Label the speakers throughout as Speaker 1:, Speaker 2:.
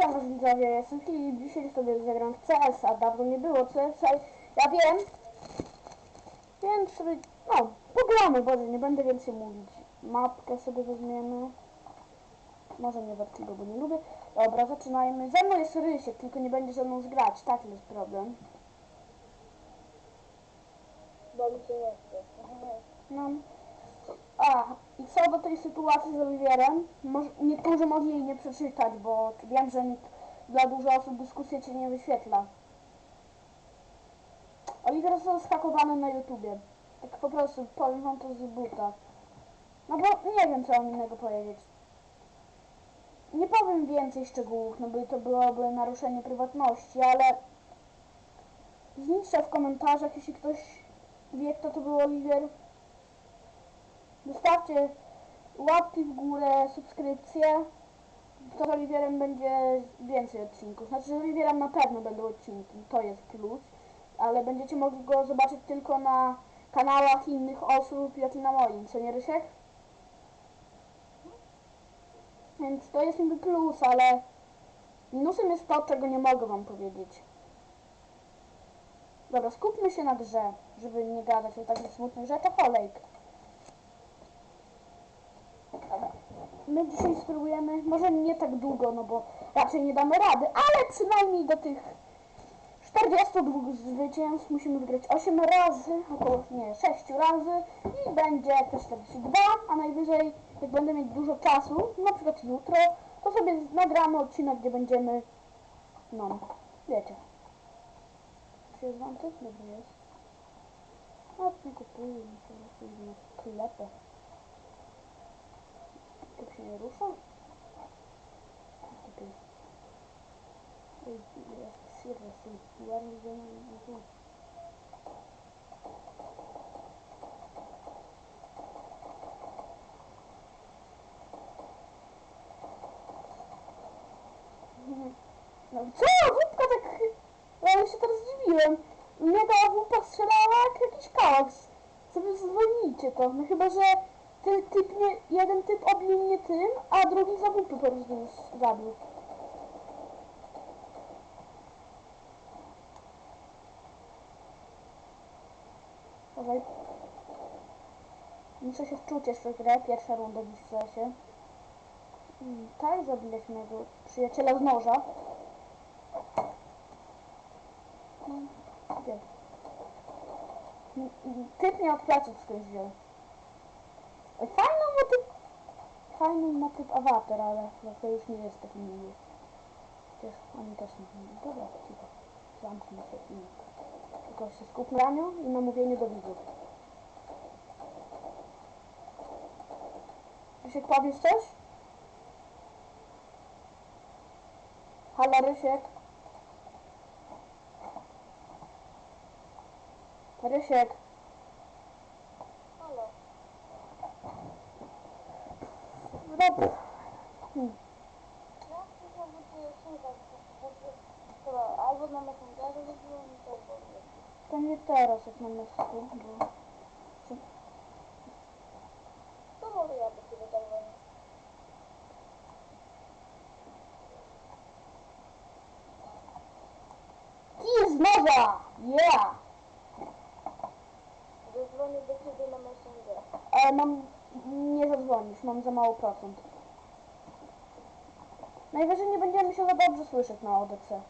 Speaker 1: Siema widzowie, jestem Filip, dzisiaj sobie zagram w CS, a dawno nie było CS, ja wiem, więc sobie, no, pogramy, Boże, nie będę więcej mówić. Mapkę sobie weźmiemy, może nie Vertigo, bo nie lubię. Dobra, zaczynajmy. Ze mną jest Rysiek, tylko nie będzie ze mną zgrać, taki jest problem.
Speaker 2: Bo mi się nie chce.
Speaker 1: No. A, i co do tej sytuacji z Oliwierem? Niektórzy mogli jej nie przeczytać, bo wiem, że dla dużo osób dyskusja cię nie wyświetla. Oliwier został skakowany na YouTubie. Tak po prostu wam to z buta. No bo nie wiem, co mam innego powiedzieć. Nie powiem więcej szczegółów, no bo to byłoby naruszenie prywatności, ale zniszczę w komentarzach, jeśli ktoś wie, kto to był Oliwier. Zostawcie łapki w górę, subskrypcję. To z Oliwierem będzie więcej odcinków. Znaczy z Oliwierem na pewno będą odcinki, to jest plus. Ale będziecie mogli go zobaczyć tylko na kanałach innych osób, jak i na moim, co nie Rysiek? Więc to jest niby plus, ale minusem jest to, czego nie mogę wam powiedzieć. Dobra, skupmy się na grze, żeby nie gadać o takich smutnych rzeczach. Olejk. My dzisiaj spróbujemy, może nie tak długo, no bo raczej nie damy rady, ale przynajmniej do tych 42 zwycięstw musimy wygrać 8 razy, około, nie, 6 razy i będzie te 42, a najwyżej, jak będę mieć dużo czasu, na przykład jutro, to sobie nagramy odcinek, gdzie będziemy, no, wiecie. Czy jest wam to? Dobry jest. A, nie kupuję, muszę na sklepę. Tak się nie rusza? Tutaj. Ej, jest seriously. Where is the No co? Wódka tak... Ja się teraz zdziwiłem. Mnie ta wódka strzelała jak jakiś kałaks. Sobie zwolnijcie to. No chyba, że ten typ nie, jeden typ obił mnie tym, a drugi za wupy po prostu zabił. Dawaj. Muszę się wczuć jeszcze w grę. Pierwsza runda dziś w lesie. Mm, Tak, zabiłeś mojego przyjaciela z noża. No, gdzie? Mm, mm, Typ od pleców skądś wziął. Typ... Fajną ma typ awatar, ale to już nie jest taki miły. Chociaż oni też nie mieli. Dobra, cicho. Zamknij się i... Tylko się skup na raniu i na mówieniu do widzów. Rysiek, powiesz coś? Halo, Rysiek? Rysiek?
Speaker 2: Halo.
Speaker 1: Dobra. Hmm.
Speaker 2: Ja chcę być słuchać. Dobra, albo na Messengerze zrobiłem mi to albo nie.
Speaker 1: To nie teraz, jak na mesku, bo...
Speaker 2: To może ja do ciebie zadzwonię.
Speaker 1: Kij z noża! Yeah!
Speaker 2: Zadzwonię do ciebie na Messenger.
Speaker 1: Ale mam... Nie zadzwonisz, mam za mało procent. Najwyżej nie będziemy się za dobrze słyszeć na ODC.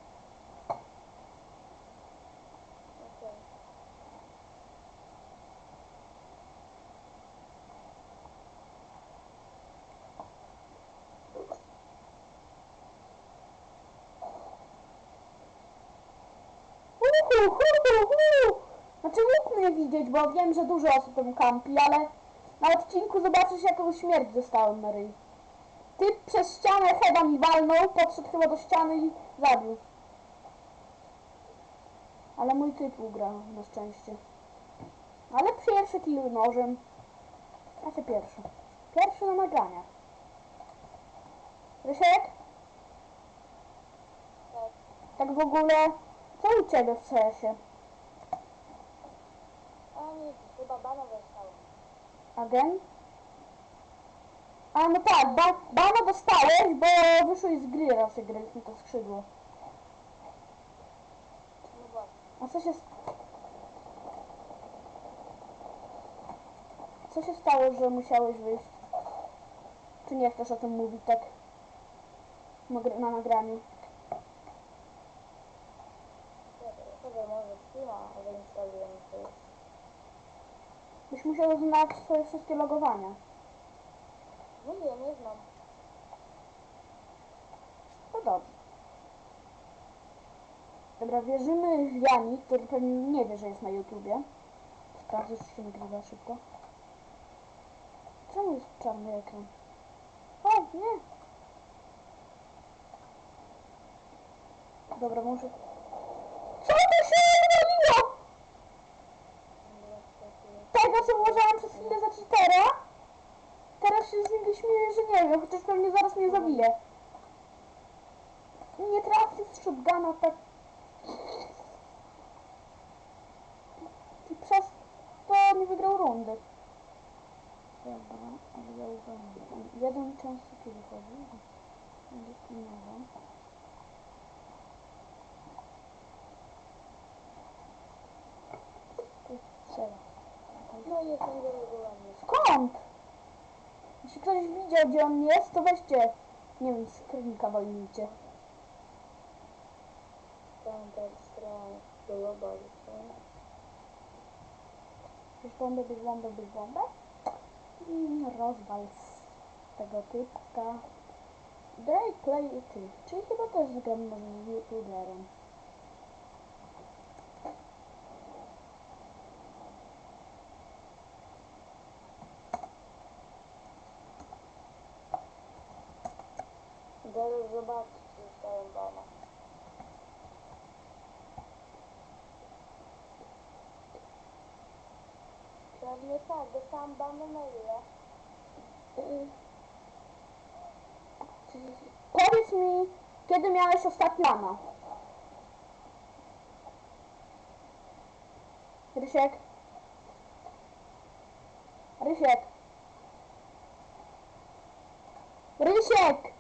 Speaker 1: Uhu, hu, hu, hu. Znaczy mógł mnie widzieć, bo wiem, że dużo osób tam kampi, ale na odcinku zobaczysz jaką śmierć dostałem na ryj. Typ przez ścianę heada mi walnął, podszedł chyba do ściany i zabił. Ale mój typ ugrał, na szczęście. Ale pierwszy kill nożem. Znaczy pierwszy. Pierwszy na nagraniach. Rysiek?
Speaker 2: Tak.
Speaker 1: Tak w ogóle, co u Ciebie w CS-ie?
Speaker 2: A nic, chyba.
Speaker 1: Agent? A no tak, ba bana dostałeś, bo wyszłeś z gry raz jak graliśmy to skrzydło. A co się... Co się stało, że musiałeś wyjść? Czy nie chcesz o tym mówić tak? Na nagraniu.
Speaker 2: Sobie może chwila, ale instaluję to już.
Speaker 1: Byś musiał znać swoje wszystkie logowania.
Speaker 2: Nie wiem, nie znam.
Speaker 1: No dobrze. Dobra, wierzymy w Jani, który pewnie nie wie, że jest na YouTubie. Sprawdzę, czy się nagrywa szybko. Czemu jest czarny ekran? O, nie! Dobra, może... Co to się odwaliło? Tego, co uważałam przez chwilę za cheatera? Teraz się z niego śmieję, że nie wiem, chociaż pewnie zaraz mnie zabije. Nie trafił z shotguna tak... I przez to nie wygrał rundy. Dobra, ale ja uważam. Jeden często tu wychodzi. Będzie pilnował. To jest strzela.
Speaker 2: Jestem.
Speaker 1: Skąd? Jeśli ktoś widział, gdzie on jest, to weźcie, nie wiem, z
Speaker 2: Global, co?
Speaker 1: Bierz bombę, bierz bombę, bierz bombę. I rozwal z tego typka. Drake Play ty, czyli chyba też zgram może z youtuberem.
Speaker 2: Zaraz zobaczyć, czy dostałem bana. Banę na ile?
Speaker 1: Y, Powiedz mi, kiedy miałeś ostatni lana? Rysiek? Rysiek? Rysiek!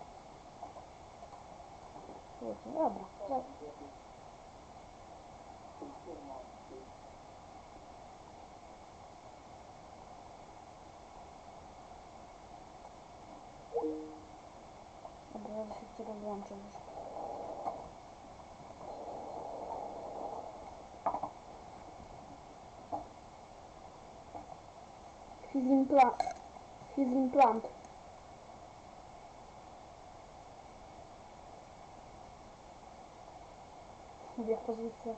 Speaker 1: Dobra. dobra. Dobra, ja się cię rozłączę już. His implant. His implant. Mówię w pozycję.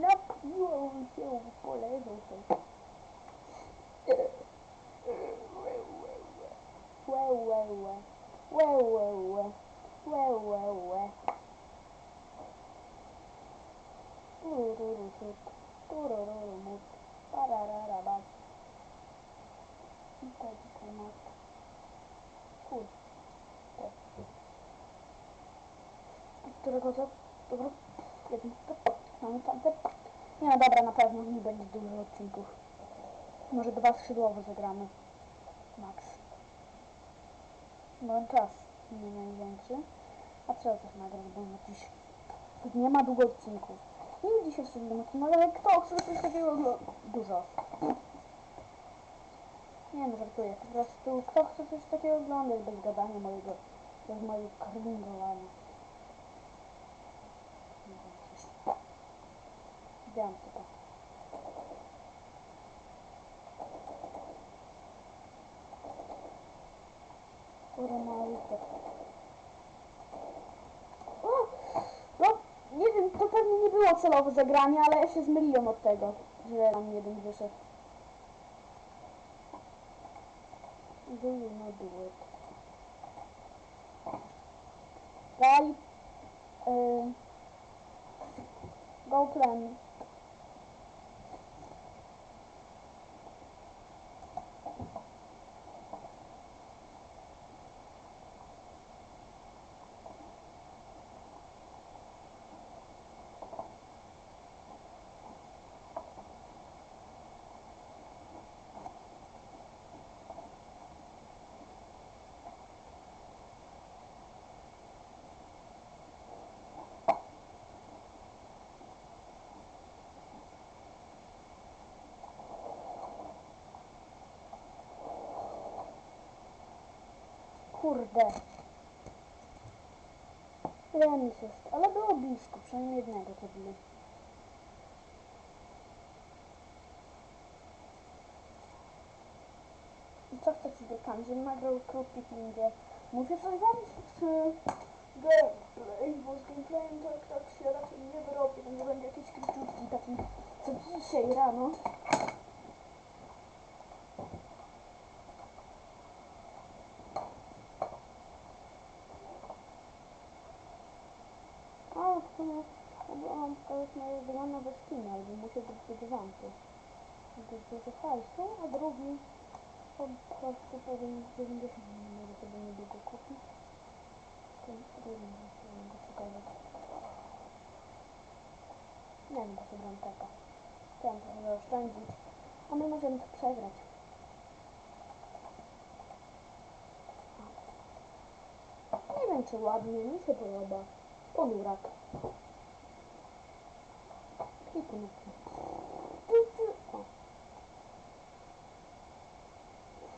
Speaker 1: Napiłem się, poleżał sobie. Łe, łe, łe. Łe, łe, łe. Łe, łe, łe. Turururu, tut. Turururu, mut. Pararara, bat. I i tak, mat. Kur. Którego to? Dobra. Jeden. Mamy tamte. Nie no dobra, na pewno nie będzie dużo odcinków. Może dwa skrzydłowe zagramy. Max. Mam czas nie największy. A trzeba coś nagrać, bo na dziś nie ma długo odcinków. Nie wiem, dzisiaj wsadzimy odcinek, ale kto chce coś takiego? Dużo. Nie no, żartuję. Po prostu kto chce coś takiego oglądać bez gadania mojego, bez mojego coś. Wiem tylko. Ronaldo. O! No, nie wiem, to pewnie nie było celowe zagranie, ale ja się zmyliłem od tego, że nam jeden wyszedł. Not do it? Daj. Y, go plan. Kurde. Remis jest, ale było blisko, przynajmniej jednego zabili. I co chcecie do tam, żebym nagrał krótki film, gdzie mówię coś wam z gameplay, bo z gameplayem tak, tak się raczej nie wyrobię, to będzie jakieś króciutki taki, co dzisiaj rano. A, w sumie teraz moje dwa nowe skiny, albo muszę kupić wampy. To jest hajsu, a drugi po prostu powiem 90 może sobie niedługo kupić. Ten drugi muszę go pokazać. Nie wiem, co gram taka. Chciałam trochę zaoszczędzić, a my możemy to przegrać. Nie wiem, czy ładnie, mi się podoba. Ponurak.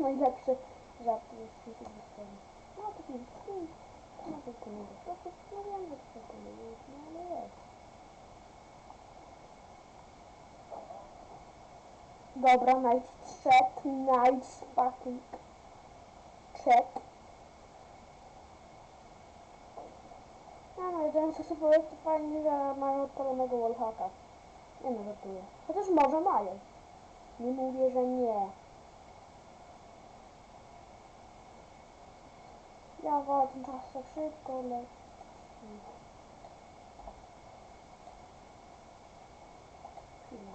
Speaker 1: Najlepszy żart jest w historii. No to skin. No to ponurak. No to no wiem, że to ponurak, no ale jest. Dobra, night check, night fucking check. No, no, jeden sobie jest fajnie, że mają odpalonego wallhacka. Nie żartuję. Chociaż może mają. Nie mówię, że nie. Ja wolę ten tak szybko. Chwila.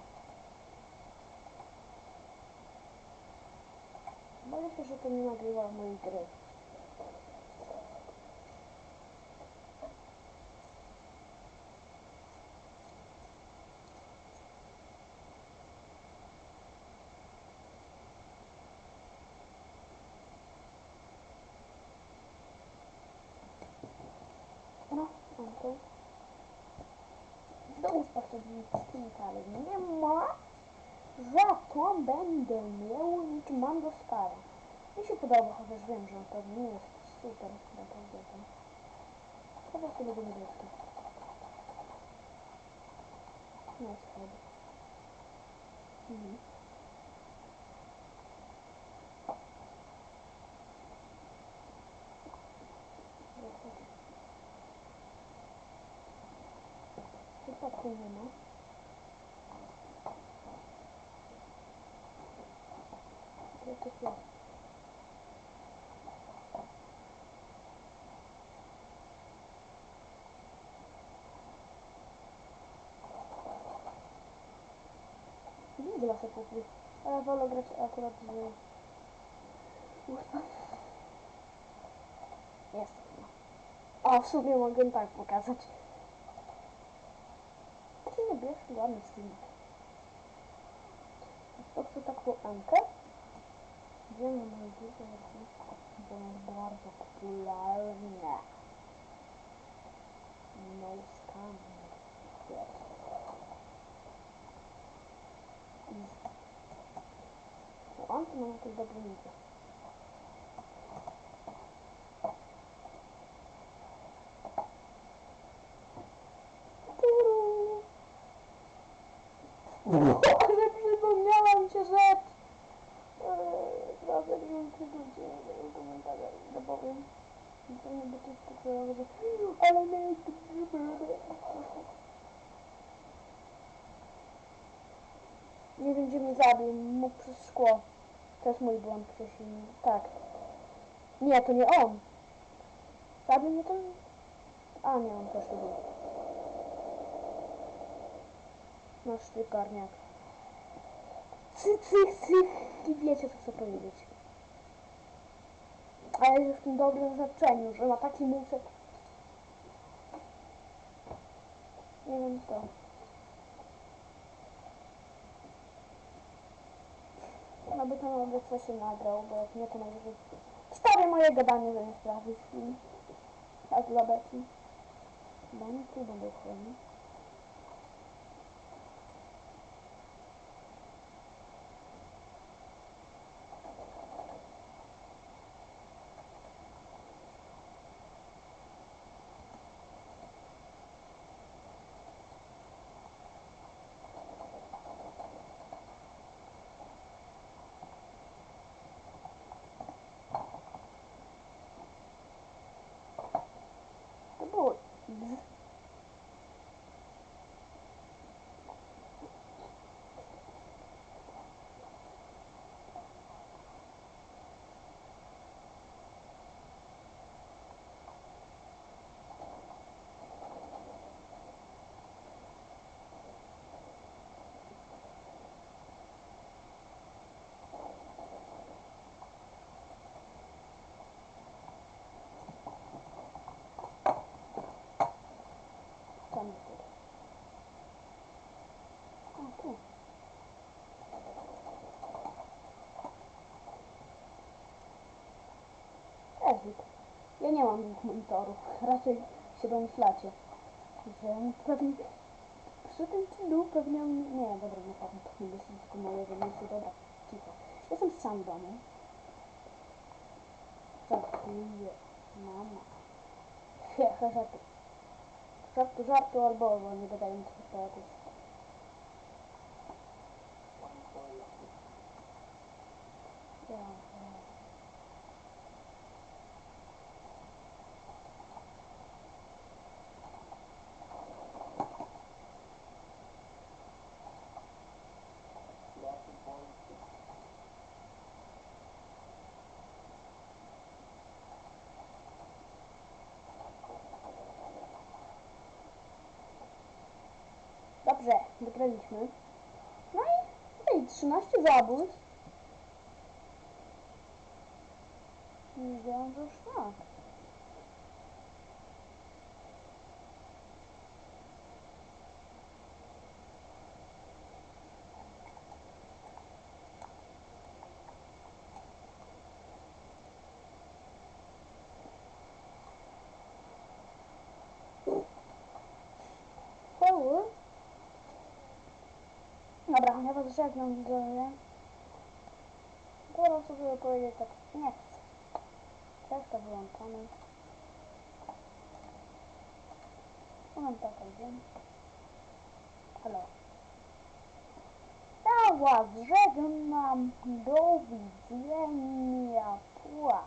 Speaker 1: Boję się, że to nie nagrywa mojej gry. No, Do ustaw to ale nie ma. Za to będę miał niż mam do skala. Mi się podoba, chociaż wiem, że to nie jest super naprawdę to. Chyba sobie do niebieski. Nie jest. Mhm. Tu nie ma. Gdzie to jest? Digla se kupił. A ja wolę grać akurat z ustaw. Jest. O, w sumie mogę tak pokazać. Taki niebieski, ładny skin. To chcę taką Ankę. Wiem, że moje dużo rosyjsko, bo jest bardzo popularne. No scam. Yes. O, Anty mam nigdy. Boże, przypomniałam się rzecz! Teraz jak wiem, czy ludzie dają komentarze, to. To nie by to spokojnie, że ale nie jest Nie wiem, gdzie mnie zabił, mógł przez szkło. To jest mój błąd, Krzysiu. Tak. Nie, to nie on. Zabił mnie ten... A nie, on też to był. Nasz sztykarniak. Cy, cy, cy. I wiecie, co chcę powiedzieć. Ale w tym dobrym znaczeniu, że ma taki musek. Nie wiem co. No by to może coś się nagrał, bo jak nie to najwyżej wstawię moje gadanie zamiast sprawy film. Tak dla Beki. Bo oni tu będą chronić. Język. Ja nie mam dwóch monitorów. Raczej się domyślacie. Że pewnie przy tym chillu pewnie... Nie, dobra, nie pewnie to nie jest tylko moje wymysły. Dobra, cicho. Jestem sam w domu. Żartuję. Mama. Hehe, żartu. Żartu, żartu albo bo nie gadają tych teatów. Ja, ja. Dobrze, wygraliśmy. No i, no i 13 zabójstw. Nie że już tak. Dobra, ja was żegnam widzowie. Teraz sobie powiedzieć tak, nie chcę. To wyłączamy. Mam taką wiem. Halo. Ja was żegnam. Do widzenia. Pła.